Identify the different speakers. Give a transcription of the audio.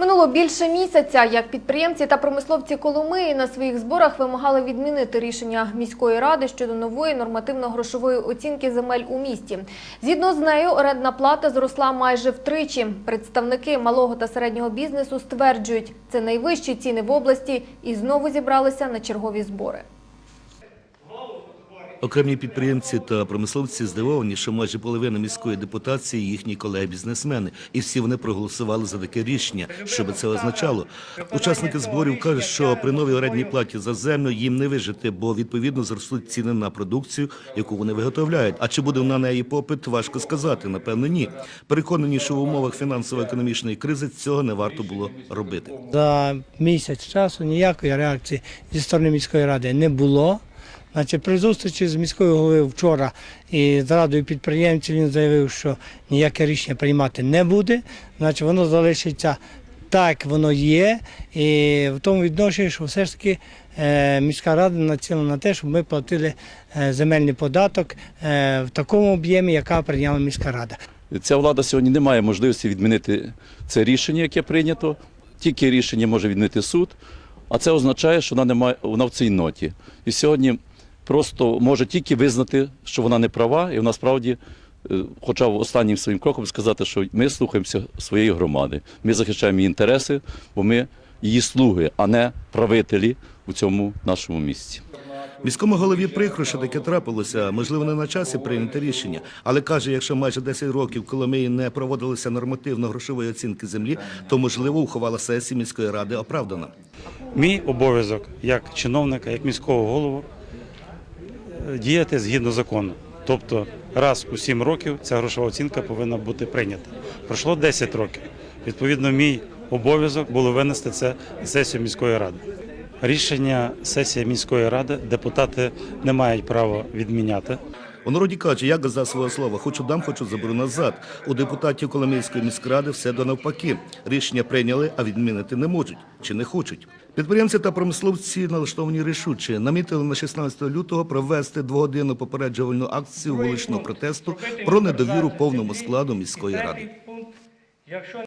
Speaker 1: Минуло більше місяця, як підприємці та промисловці Коломиї на своїх зборах вимагали відмінити рішення міської ради щодо нової нормативно-грошової оцінки земель у місті. Згідно з нею, орендна плата зросла майже втричі. Представники малого та середнього бізнесу стверджують, це найвищі ціни в області і знову зібралися на чергові збори.
Speaker 2: Окремі підприємці та промисловці здивовані, що майже половина міської депутації їхні колеги-бізнесмени, і всі вони проголосували за таке рішення. Що би це означало? Учасники зборів кажуть, що при новій орендній платі за землю їм не вижити, бо відповідно зростуть ціни на продукцію, яку вони виготовляють. А чи буде на неї попит, важко сказати. Напевно, ні. Переконані, що в умовах фінансово-економічної кризи цього не варто було робити.
Speaker 3: За місяць часу ніякої реакції зі сторони міської ради не було. Значить, при зустрічі з міською головою вчора і з радою підприємців він заявив, що ніяке рішення приймати не буде. Значить, воно залишиться так, воно є. І в тому відношенні, що все ж таки е, міська рада націлена на те, щоб ми платили е, земельний податок е, в такому об'ємі, яка прийняла міська рада.
Speaker 4: Ця влада сьогодні не має можливості відмінити це рішення, яке прийнято. Тільки рішення може відмінити суд, а це означає, що вона не має вона в цій ноті. І сьогодні просто може тільки визнати, що вона не права, і вона справді, е, хоча б останнім своїм кроком сказати, що ми слухаємося своєї громади. Ми захищаємо її інтереси, бо ми її слуги, а не правителі у цьому нашому місці.
Speaker 2: Міському голові прикро, що таке трапилося. Можливо, не на часі прийняти рішення, але каже, якщо майже 10 років Коломиї не проводилися нормативно-грошової оцінки землі, то можливо ухвала сесії міської ради оправдана.
Speaker 5: Мій обов'язок як чиновника, як міського голову діяти згідно закону. Тобто раз у 7 років ця грошова оцінка повинна бути прийнята. Пройшло 10 років. Відповідно, мій обов'язок було винести це на сесію міської ради. Рішення сесії міської ради депутати не мають права відміняти.
Speaker 2: У народі каже, я газа свого слова, хочу дам, хочу заберу назад. У депутатів Коломийської міськради все до навпаки. Рішення прийняли, а відмінити не можуть чи не хочуть. Підприємці та промисловці налаштовані рішуче. Намітили на 16 лютого провести двогодинну попереджувальну акцію вуличного протесту про недовіру повному складу міської ради.